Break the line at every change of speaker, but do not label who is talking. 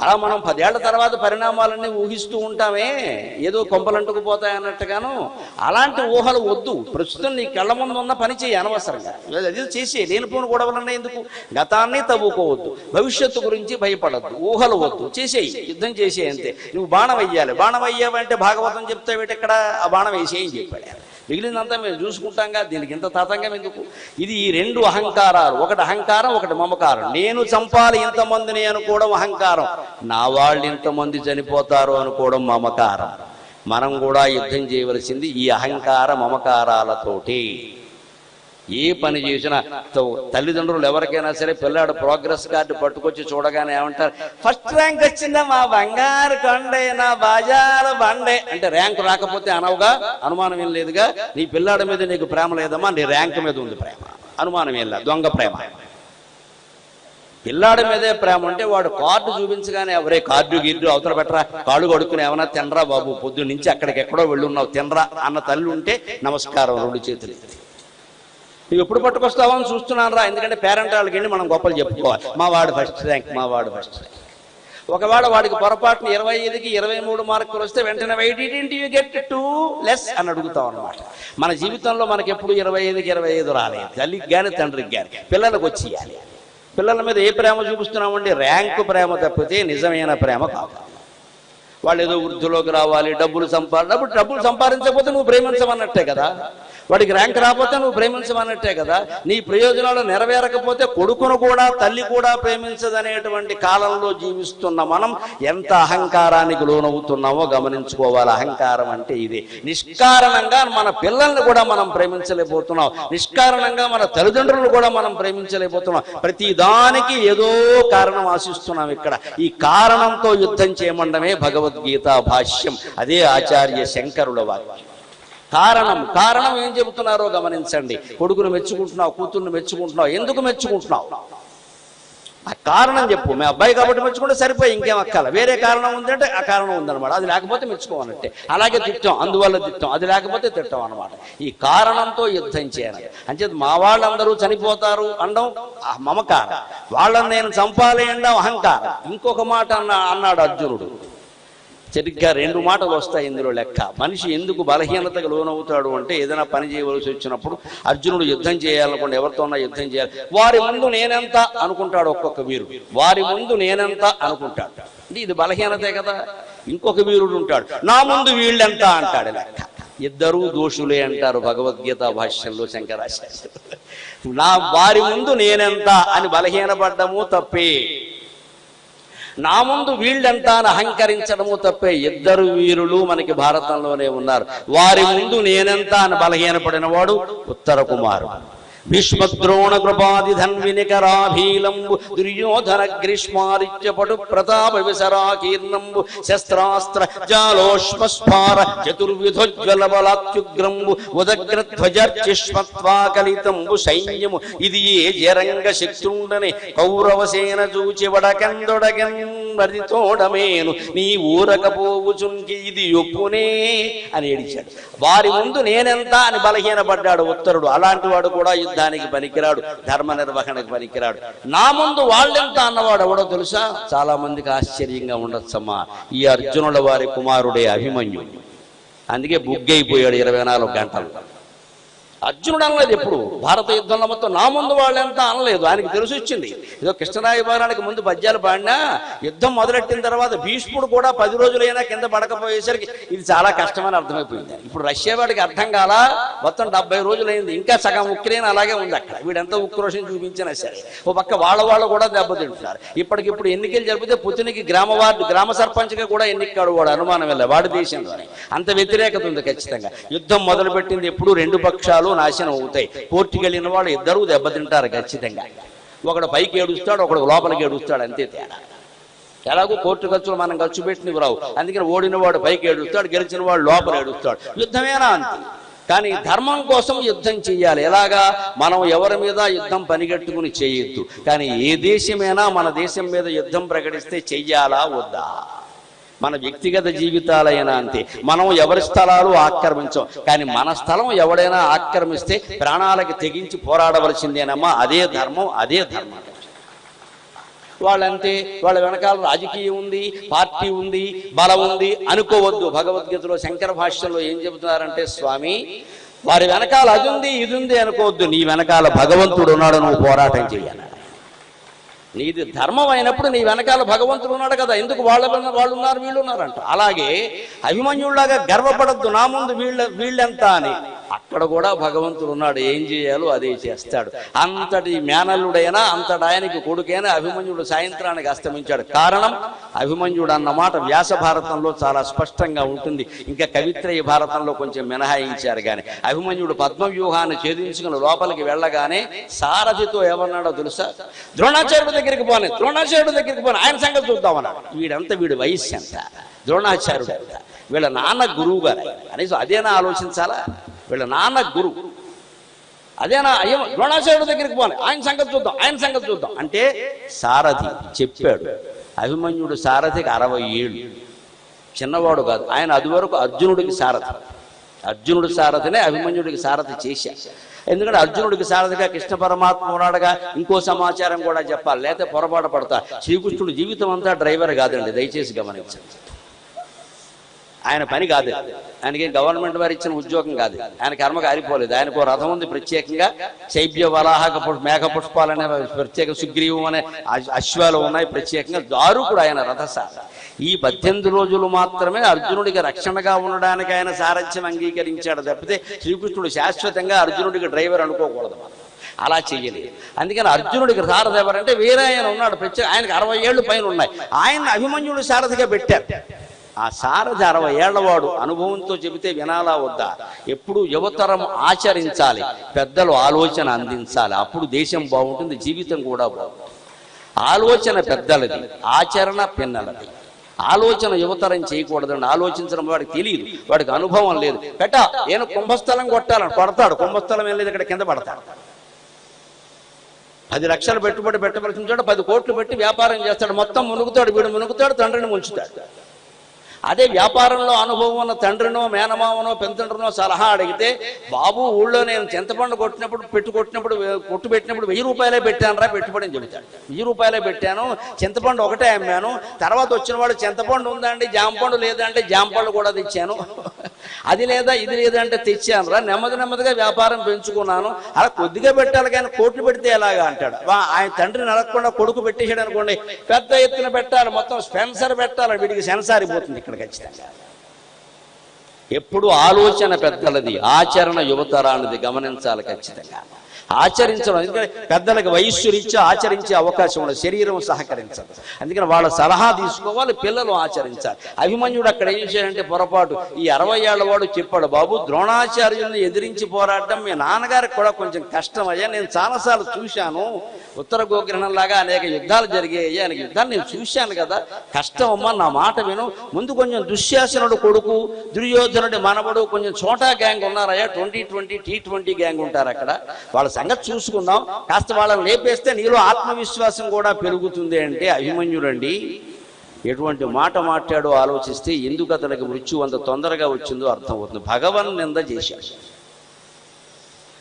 అలా మనం పదేళ్ళ తర్వాత పరిణామాలన్నీ ఊహిస్తూ ఉంటామే. ఏదో కొంపలంటుకు పోతాయన్నట్టుగాను అలాంటి ఊహలు వద్దు. ప్రస్తుతం నీ కళ్ళ ముందు ఉన్న పని చేయి అనవసరంగా. అది చేసి లేనిపోని గొడవలన్నా ఎందుకు? గతాన్ని తవ్వుకోవద్దు. భవిష్యత్తు గురించి భయపడద్దు. ఊహలు వద్దు. చేసేయి. యుద్ధం చేసే అంతే. నువ్వు బాణం వెయ్యాలి బాణం వెయ్యావంటే భాగవతం చెప్తావేటి ఇక్కడ ఆ బాణం వేసేయని చెప్పాడు. మిగిలిందంతా మేము చూసుకుంటాంగా దీనికి ఇంత తతంగం ఎందుకు? ఇది ఈ రెండు అహంకారాలు ఒకటి అహంకారం ఒకటి మమకారం. నేను చంపాలి ఇంతమందిని అనుకోవడం అహంకారం. నా వాళ్ళు ఇంతమంది చనిపోతారు అనుకోవడం మమకారం. మనం కూడా యుద్ధం చేయవలసింది ఈ అహంకార మమకారాలతోటి. ఏ పని చేసినా తో- తల్లిదండ్రులు ఎవరికైనా సరే పిల్లాడు ప్రోగ్రెస్ కార్డు పట్టుకొచ్చి చూడగానే ఏమంటారు ఫస్ట్ ర్యాంక్ వచ్చిందా మా బంగారు కొండే నా బజారు బండే. అంటే ర్యాంక్ రాకపోతే అనవుగా అనుమానం ఏం లేదుగా నీ పిల్లాడి మీద నీకు ప్రేమ లేదమ్మా నీ ర్యాంక్ మీద ఉంది ప్రేమ. అనుమానం ఏం లేదు దొంగ ప్రేమ. పిల్లాడి మీదే ప్రేమ ఉంటే వాడు కార్డు చూపించగానే ఎవరే కార్డు గిడ్డు అవతల పెట్టరా కాళ్ళు కడుక్కుని ఏమన్నా తినరా బాబు పొద్దు నుంచి అక్కడికి ఎక్కడో వెళ్ళున్నావు తినరా అన్న తల్లి ఉంటే నమస్కారం రెండు చేతులు ఎత్తి. నువ్వు ఎప్పుడు పట్టుకొస్తావని చూస్తున్నాను రా. ఎందుకంటే పేరెంట్ వాళ్ళకి మనం గొప్పలు చెప్పుకోవాలి. మా వాడు ఫస్ట్ ర్యాంక్ మా వాడు ఫస్ట్ ర్యాంక్ ఒకవేళ వాడికి పొరపాటున ఇరవై ఐదుకి ఇరవై మూడు మార్కులు వస్తే వెంటనే వెయిట్ ఇంటి యూ గెట్ టూ లెస్ అని అడుగుతాం అనమాట మన జీవితంలో మనకి ఎప్పుడు ఇరవై ఐదుకి ఇరవై ఐదు రాలేదు. తల్లికి కానీ తండ్రికి కానీ పిల్లలకు వచ్చేయాలి. పిల్లల మీద ఏ ప్రేమ చూపిస్తున్నామండి? ర్యాంకు ప్రేమ తప్పితే నిజమైన ప్రేమ కాదు. వాళ్ళు ఏదో వృద్ధిలోకి రావాలి డబ్బులు సంపాది డబ్బులు డబ్బులు సంపాదించకపోతే నువ్వు ప్రేమించమన్నట్టే కదా. వాడికి ర్యాంక్ రాకపోతే నువ్వు ప్రేమించమన్నట్టే కదా. నీ ప్రయోజనాలు నెరవేరకపోతే కొడుకును కూడా తల్లి కూడా ప్రేమించదనేటువంటి కాలంలో జీవిస్తున్న మనం ఎంత అహంకారానికి లోనవుతున్నామో గమనించుకోవాలి. అహంకారం అంటే ఇది. నిష్కారణంగా మన పిల్లల్ని కూడా మనం ప్రేమించలేకపోతున్నాం. నిష్కారణంగా మన తల్లిదండ్రులను కూడా మనం ప్రేమించలేకపోతున్నాం. ప్రతి దానికి ఏదో కారణం ఆశిస్తున్నాం ఇక్కడ. ఈ కారణంతో యుద్ధం చేయమండమే భగవద్గీత భాష్యం. అదే ఆచార్య శంకరుల వాక్యం. కారణం కారణం ఏం చెబుతున్నారో గమనించండి. కొడుకును మెచ్చుకుంటున్నావు కూతుర్ని మెచ్చుకుంటున్నావు ఎందుకు మెచ్చుకుంటున్నావు? ఆ కారణం చెప్పు. మీ అబ్బాయి కాబట్టి మెచ్చుకుంటే సరిపోయి ఇంకేం అక్కాల. వేరే కారణం ఉందంటే ఆ కారణం ఉందన్నమాట. అది లేకపోతే మెచ్చుకోవాలంటే. అలాగే తిట్టాం అందువల్ల తిట్టాం. అది లేకపోతే తిట్టాం అనమాట ఈ కారణంతో యుద్ధం చేయాలి. అంచేది మా వాళ్ళందరూ చనిపోతారు అనడం మమకారం. వాళ్ళని నేను చంపాలి అనడం అహంకారం. ఇంకొక మాట అన్న అన్నాడు అర్జునుడు. సరిగ్గా రెండు మాటలు వస్తాయి ఇందులో లెక్క. మనిషి ఎందుకు బలహీనతకు లోనవుతాడు అంటే ఏదైనా పని చేయవలసి వచ్చినప్పుడు అర్జునుడు యుద్ధం చేయాలనుకోండి ఎవరితోన్నా యుద్ధం చేయాలి. వారి ముందు నేనెంత అనుకుంటాడు? ఒక్కొక్క వీరుడు. వారి ముందు నేనెంత అనుకుంటాడు? అంటే ఇది బలహీనతే కదా. ఇంకొక వీరుడు ఉంటాడు. నా ముందు వీళ్ళెంత అంటాడు లెక్క. ఇద్దరూ దోషులే అంటారు భగవద్గీత భాష్యంలో శంకరాచార్యులు. నా వారి ముందు నేనెంత అని బలహీనపడ్డము తప్పే. నా ముందు వీళ్ళంతా అని అహంకరించడము తప్పే ఇద్దరు వీరులు మనకి భారతంలోనే ఉన్నారు. వారి ముందు నేనెంత అని బలహీనపడిన వాడు ఉత్తర కుమారు భీష్మద్రోణ కృపాది ధన్వినికరాభీలంబు దుర్యోధన గ్రీష్మారిత్యపటు ప్రతాప విసరాకీర్ణంబు శస్త్రాస్త్ర జాలోష్మస్ఫార చతుర్విధోజ్వల బలాత్యుగ్రంబు ఉదగ్రధ్వజర్చిష్మత్వాకలితంబు సైన్యము. ఇది ఏ జరంగ శక్తుండని కౌరవసేన చూచి వడకందొడగన్ మరితోడమేను నీ ఊరకపోవుచుంకి ఇది ఒప్పునే అని ఏడిచాడు. వారి ముందు నేనెంత అని బలహీనపడ్డాడు ఉత్తరుడు. అలాంటి వాడు కూడా యుద్ధానికి పనికిరాడు ధర్మ నిర్వహణకు పనికిరాడు. నా ముందు వాళ్ళెంత అన్నవాడు ఎవడో తెలుసా? చాలా మందికి ఆశ్చర్యంగా ఉండొచ్చమ్మా. ఈ అర్జునుల వారి కుమారుడే అభిమన్యు. అందుకే బుగ్గైపోయాడు ఇరవై నాలుగు గంటలు. అర్జునుడు అనలేదు ఎప్పుడు. భారత యుద్ధంలో మొత్తం నా ముందు వాళ్ళంతా అనలేదు. ఆయనకి తెలిసి వచ్చింది ఏదో కృష్ణరాయబారానికి ముందు పద్యాలు పాడినా యుద్ధం మొదలెట్టిన తర్వాత భీష్ముడు కూడా పది రోజులైనా కింద పడకపోయేసరికి ఇది చాలా కష్టమని అర్థమైపోయింది. ఇప్పుడు రష్యా వాడికి అర్థం కాలా మొత్తం డెబ్బై రోజులైంది. ఇంకా సగం ఉక్రెయిన్ అలాగే ఉంది అక్కడ. వీడంతా ఉక్రోషం చూపించినా సరే. ఓ పక్క వాళ్ళ వాళ్ళు కూడా దెబ్బతింటున్నారు. ఇప్పటికిప్పుడు ఎన్నికలు జరిపితే పుతినికి గ్రామ వార్డు గ్రామ సర్పంచ్గా కూడా ఎన్నికాడు వాడు. అనుమానం వెళ్ళా వాడి దేశంలోనే. అంత వ్యతిరేకత ఉంది ఖచ్చితంగా. యుద్ధం మొదలుపెట్టింది ఎప్పుడు రెండు పక్షాలు. నాశనం అవుతాయి. పోర్టుకి వెళ్ళిన వాళ్ళు ఇద్దరూ దెబ్బతింటారు ఖచ్చితంగా. ఒకడు పైకి ఏడుస్తాడు ఒకడు లోపలికి ఏడుస్తాడు అంతే తేడా. ఎలాగో కోర్టు ఖర్చులు మనం ఖర్చు పెట్టినవి రావు. అందుకని ఓడిన వాడు పైకి ఏడుస్తాడు గెలిచిన వాడు లోపల ఏడుస్తాడు. యుద్ధమేనా అంతే? కానీ ధర్మం కోసం యుద్ధం చేయాలి ఎలాగా? మనం ఎవరి మీద యుద్ధం పనిగట్టుకుని చేయొద్దు. కానీ ఏ దేశమైనా మన దేశం మీద యుద్ధం ప్రకటిస్తే చెయ్యాలా? వద్దా? మన వ్యక్తిగత జీవితాలైనా అంతే. మనం ఎవరి స్థలాలు ఆక్రమించం. కానీ మన స్థలం ఎవడైనా ఆక్రమిస్తే ప్రాణాలకి తెగించి పోరాడవలసిందేనమ్మా. అదే ధర్మం అదే ధర్మం. వాళ్ళంతే వాళ్ళ వెనకాల రాజకీయం ఉంది పార్టీ ఉంది బలం ఉంది. అనుకోవద్దు. భగవద్గీతలో శంకర భాష్యంలో ఏం చెబుతున్నారంటే స్వామి వారి వెనకాల అది ఉంది ఇది ఉంది అనుకోవద్దు. నీ వెనకాల భగవంతుడు ఉన్నాడు నువ్వు పోరాటం చేయాలి నీది ధర్మం అయినప్పుడు నీ వెనకాల భగవంతుడు ఉన్నాడు కదా. ఎందుకు వాళ్ళ వాళ్ళు ఉన్నారు వీళ్ళు ఉన్నారంట అలాగే అభిమన్యుల్లాగా గర్వపడద్దు నా ముందు వీళ్ళ వీళ్ళెంత అని. అక్కడ కూడా భగవంతుడు ఉన్నాడు. ఏం చేయాలో అదే చేస్తాడు. అంతటి మేనల్లుడైనా అంతటి ఆయనకి కొడుకైనా అభిమన్యుడు సాయంత్రానికి అస్తమించాడు. కారణం అభిమన్యుడు అన్నమాట వ్యాస భారతంలో చాలా స్పష్టంగా ఉంటుంది. ఇంకా కవిత్రయ భారతంలో కొంచెం మినహాయించారు కానీ అభిమన్యుడు పద్మవ్యూహాన్ని ఛేదించుకుని లోపలికి వెళ్ళగానే సారథితో ఏమన్నాడో తెలుసా? ద్రోణాచార్యుడి దగ్గరికి పోనీ ద్రోణాచార్యుడి దగ్గరికి పోనీ ఆయన సంగతి చూద్దామన్నాడు. వీడంతా వీడి వయస్సు ఎంత? ద్రోణాచార్యుడు వీళ్ళ నాన్న గురువు గారు ఆయన. అదేనా ఆలోచించాలా? వీళ్ళ నాన్న గురువు అదేనా? అయ్యో ద్రోణాచార్యుడి దగ్గరికి పోవాలి. ఆయన సంగతి చూద్దాం ఆయన సంగతి చూద్దాం. అంటే సారథి చెప్పాడు. అభిమన్యుడు సారథికి అరవై ఏళ్ళు. చిన్నవాడు కాదు. ఆయన అది వరకు అర్జునుడికి సారథి. అర్జునుడి సారథినే అభిమన్యుడికి సారథి చేశా. ఎందుకంటే అర్జునుడికి సారథిగా కృష్ణ పరమాత్మ ఉన్నాడుగా ఇంకో సమాచారం కూడా చెప్పాలి. లేకపోతే పొరపాటు పడతా. శ్రీకృష్ణుడు జీవితం అంతా డ్రైవర్ కాదండి. దయచేసి గమనించండి. ఆయన పని కాదు. ఆయనకి గవర్నమెంట్ వారు ఇచ్చిన ఉద్యోగం కాదు. ఆయన కర్మ కారిపోలేదు ఆయనకు రథం ఉంది ప్రత్యేకంగా. శైబ్య వరాహక మేఘ మేఘ పుష్పాలనే ప్రత్యేక సుగ్రీవం అనే అశ్వాలు ఉన్నాయి. ప్రత్యేకంగా దారుకుడు ఆయన రథసార ఈ పద్దెనిమిది రోజులు మాత్రమే అర్జునుడికి రక్షణగా ఉండడానికి ఆయన సారథ్యం అంగీకరించాడు తప్పితే శ్రీకృష్ణుడు శాశ్వతంగా అర్జునుడికి డ్రైవర్ అనుకోకూడదు అలా చెయ్యలేదు. అందుకని అర్జునుడికి సారథి ఎవరంటే వేరే ఆయన ఉన్నాడు. ప్రత్యేక ఆయనకు అరవై ఏళ్ళు పైన ఉన్నాయి ఆయన అభిమన్యుడు సారథిగా పెట్టారు. ఆ సారథి అరవై ఏళ్ళవాడు అనుభవంతో చెబితే వినాలా వద్దా? ఎప్పుడు యువతరం ఆచరించాలి పెద్దలు ఆలోచన అందించాలి. అప్పుడు దేశం బాగుంటుంది జీవితం కూడా బాగుంటుంది. ఆలోచన పెద్దలది ఆచరణ పిన్నలది. ఆలోచన యువతరం చేయకూడదండి. ఆలోచించడం వాడికి తెలియదు వాడికి అనుభవం లేదు. పెట్ట నేను కుంభస్థలం కొట్టాలని కొడతాడు కుంభస్థలం ఏం లేదు ఇక్కడ కింద పడతాడు. పది లక్షలు పెట్టుబడి పెట్టవలసిన చోట పది కోట్లు పెట్టి వ్యాపారం చేస్తాడు. మొత్తం మునుగుతాడు వీడు మునుగుతాడు తండ్రిని ముంచుతాడు. అదే వ్యాపారంలో అనుభవం ఉన్న తండ్రినో మేనమామనో పెంతండ్రినో సలహా అడిగితే బాబు ఊళ్ళో నేను చింతపండు కొట్టినప్పుడు పెట్టు కొట్టినప్పుడు కొట్టు పెట్టినప్పుడు వెయ్యి రూపాయలే పెట్టానురా పెట్టుబడి అని చెబుతాడు. వెయ్యి రూపాయలే పెట్టాను చింతపండు ఒకటే అమ్మాను తర్వాత వచ్చిన వాడు చింతపండు ఉందండి జాంపండు లేదంటే జాంపండు కూడా తెచ్చాను. అది లేదా ఇది లేదా అంటే తెచ్చాను. రా నెమ్మది నెమ్మదిగా వ్యాపారం పెంచుకున్నాను. అలా కొద్దిగా పెట్టాలి కానీ కోట్లు పెడితే ఎలాగా అంటాడు. ఆయన తండ్రి నడకుండా కొడుకు పెట్టేసాడు అనుకోండి పెద్ద ఎత్తున పెట్టాలి మొత్తం స్పెన్సర్ పెట్టాలి వీడికి సెన్సార్ అయిపోతుంది ఇక్కడ ఖచ్చితంగా. ఎప్పుడు ఆలోచన పెద్దలది. ఆచరణ యువతరానిది గమనించాలి ఖచ్చితంగా. ఆచరించడం ఎందుకంటే పెద్దలకు వయస్సు రీత్యా ఆచరించే అవకాశం ఉండదు. శరీరం సహకరించదు. అందుకని వాళ్ళ సలహా తీసుకోవాలి పిల్లలు ఆచరించాలి. అభిమన్యుడు అక్కడ ఏం చేయాలంటే పొరపాటు ఈ అరవై ఏళ్ళ వాడు చెప్పాడు బాబు ద్రోణాచార్యుల్ని ఎదిరించి పోరాడడం మీ నాన్నగారికి కూడా కొంచెం కష్టం అయ్యా నేను చాలాసార్లు చూశాను. ఉత్తర గోగ్రహణంలాగా అనేక యుద్ధాలు జరిగాయి. అనేక యుద్ధాలు నేను చూశాను కదా. కష్టం అమ్మా నా మాట విను. ముందు కొంచెం దుశ్శాసనుడు కొడుకు దుర్యోధనుడి మనవడు కొంచెం చోటా gang ఉన్నారయ్యా twenty twenty T twenty gang ఉంటారు అక్కడ. వాళ్ళ సంగతి చూసుకుందాం. కాస్త వాళ్ళని లేపేస్తే నీలో ఆత్మవిశ్వాసం కూడా పెరుగుతుంది అంటే అభిమన్యుడండి. ఎటువంటి మాట మాట్లాడో ఆలోచిస్తే ఎందుకు అతనికి మృత్యు అంత తొందరగా వచ్చిందో అర్థమవుతుంది. భగవన్ నింద చేశాడు.